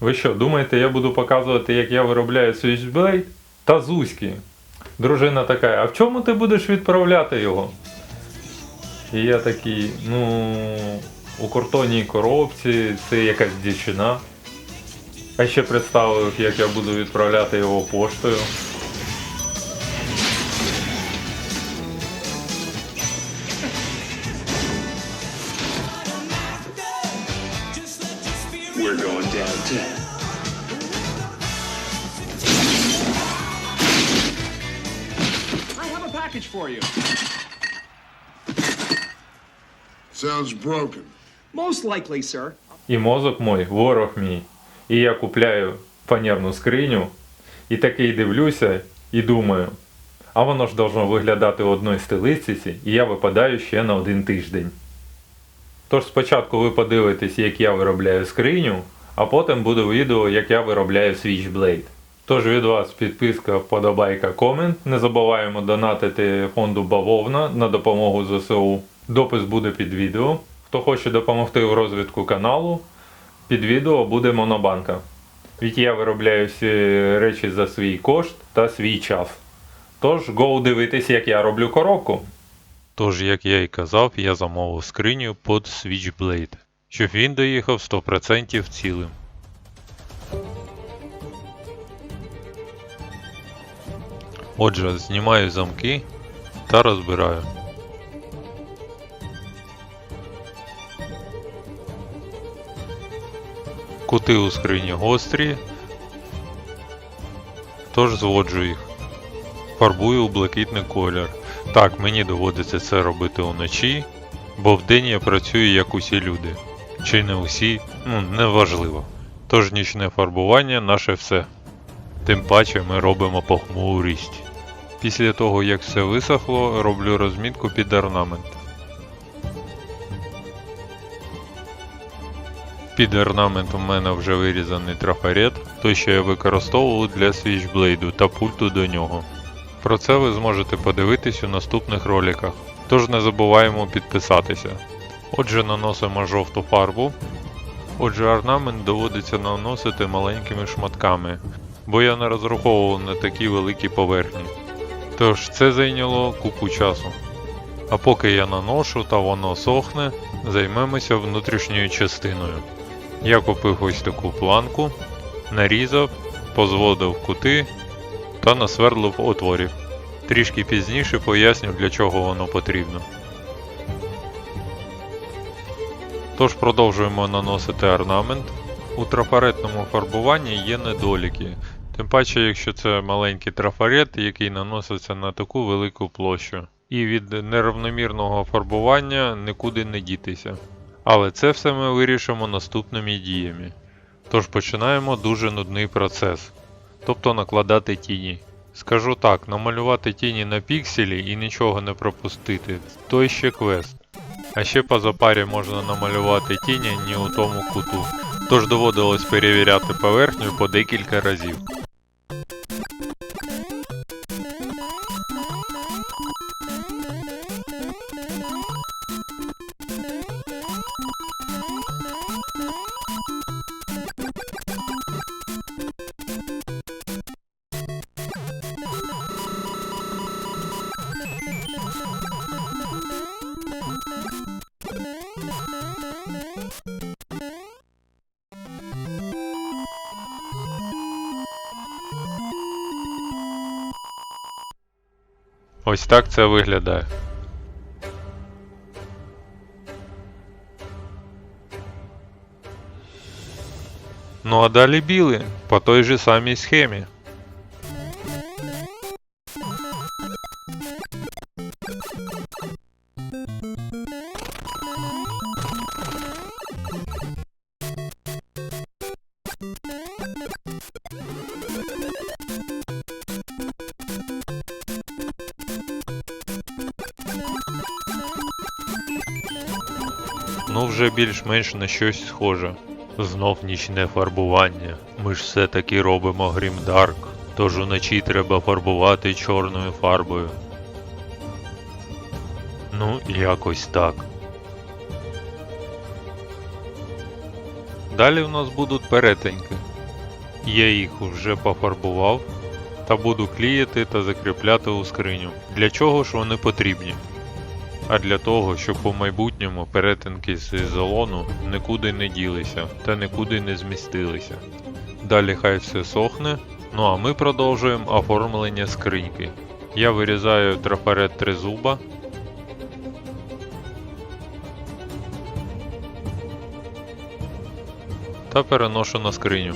Ви що, думаєте, я буду показувати, як я виробляю Switchblade? Та зузьки. Дружина така, а в чому ти будеш відправляти його? І я такий, ну, у картонній коробці, це якась дівчина. А ще представив, як я буду відправляти його поштою. Downtown. I have a package for you. Sounds broken. Most likely, sir. І мозок мой, ворог мій. І я купляю фанерну скриню, і такий дивлюся і думаю, а воно ж должно виглядати у одній стилистиці, і я випадаю ще на один тиждень. Тож спочатку ви подивитесь, як я виробляю скриню, а потім буде відео, як я виробляю Switchblade. Тож від вас підписка, вподобайка, комент. Не забуваємо донатити фонду Бавовна на допомогу ЗСУ. Допис буде під відео. Хто хоче допомогти в розвитку каналу, під відео буде монобанка. Ведь я виробляю всі речі за свій кошт та свій час. Тож, гоу дивитись, як я роблю коробку. Тож, як я і казав, я замовив скриню під Switchblade, щоб він доїхав 100% цілим. Отже, знімаю замки та розбираю. Кути у скрині гострі, тож зводжу їх. Фарбую у блакитний колір. Так, мені доводиться це робити уночі, бо вдень я працюю як усі люди. Чи не усі, ну неважливо. Тож нічне фарбування наше все. Тим паче ми робимо похмурість. Після того, як все висохло, роблю розмітку під орнамент. Під орнамент у мене вже вирізаний трафарет, той, що я використовував для свічблейду та пульту до нього. Про це ви зможете подивитись у наступних роликах, тож не забуваємо підписатися. Отже, наносимо жовту фарбу. Отже, орнамент доводиться наносити маленькими шматками, бо я не розраховував на такі великі поверхні. Тож це зайняло купу часу. А поки я наношу та воно сохне, займемося внутрішньою частиною. Я купив ось таку планку, нарізав, позводив кути та насвердлив отворів. Трішки пізніше поясню, для чого воно потрібно. Тож продовжуємо наносити орнамент. У трафаретному фарбуванні є недоліки. Тим паче, якщо це маленький трафарет, який наноситься на таку велику площу. І від неравномірного фарбування нікуди не дітися. Але це все ми вирішимо наступними діями. Тож починаємо дуже нудний процес. Тобто накладати тіні. Скажу так, намалювати тіні на пікселі і нічого не пропустити, то ще квест. А ще по запарі можна намалювати тіні не у тому куту. Тож доводилось перевіряти поверхню по декілька разів. Ось так це виглядає. Ну а далі білий по той же самій схемі. Ну, вже більш-менш на щось схоже. Знов нічне фарбування. Ми ж все-таки робимо грімдарк, тож уночі треба фарбувати чорною фарбою. Ну, якось так. Далі в нас будуть перетиньки. Я їх вже пофарбував та буду клеїти та закріпляти у скриню. Для чого ж вони потрібні? А для того, щоб у майбутньому перетинки з ізолону нікуди не ділися та нікуди не змістилися. Далі хай все сохне. Ну а ми продовжуємо оформлення скриньки. Я вирізаю трафарет тризуба. Та переношу на скриню.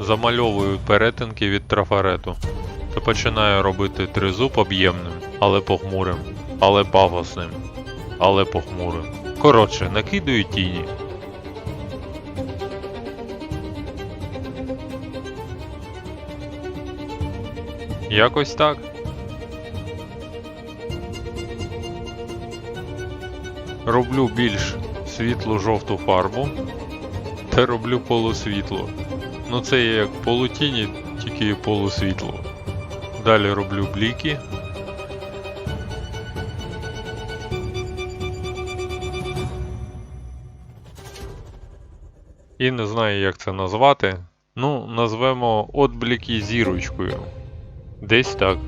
Замальовую перетинки від трафарету та починаю робити тризуб об'ємним, але похмурим, але пафосним, але похмурим. Коротше, накидаю тіні. Якось так. Роблю більш світлу жовту фарбу та роблю полусвітло. Ну це є як полутіні, тільки полусвітло. Далі роблю бліки. І не знаю, як це назвати. Ну, назвемо отбліки зірочкою. Десь так.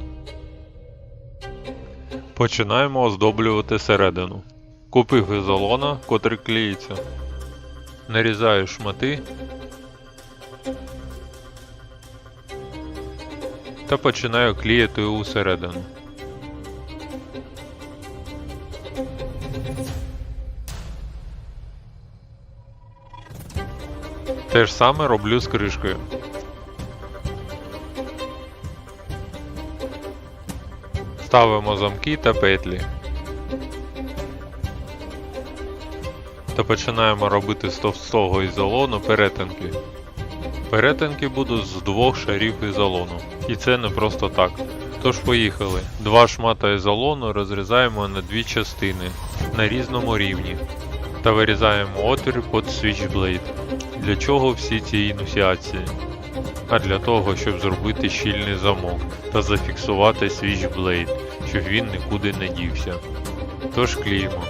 Починаємо оздоблювати середину. Купив ізолона, котрий клеїться. Нарізаю шмати та починаю клеїти усередину. Те ж саме роблю з кришкою. Ставимо замки та петлі. Та починаємо робити з товстого ізолону перетинки. Перетинки будуть з двох шарів ізолону. І це не просто так. Тож поїхали. Два шмата ізолону розрізаємо на дві частини на різному рівні. Та вирізаємо отвір під Switchblade. Для чого всі ці інусіації? А для того, щоб зробити щільний замок та зафіксувати Switchblade, щоб він нікуди не дівся. Тож клеїмо.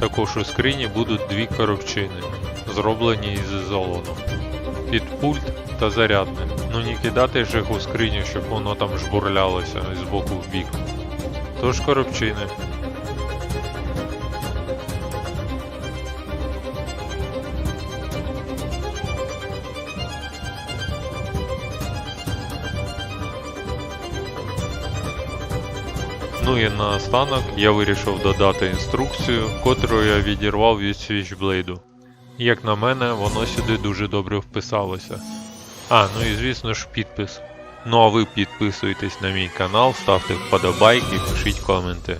Також у скрині будуть дві коробчини, зроблені із ізолону. Під пульт та зарядне. Ну не кидати ж їх у скриню, щоб воно там жбурлялося з боку в бік. Тож коробчини. Ну і наостанок я вирішив додати інструкцію, котру я відірвав від Switchblade. Як на мене, воно сюди дуже добре вписалося. А, ну і звісно ж підпис. Ну а ви підписуйтесь на мій канал, ставте вподобайки, пишіть коменти.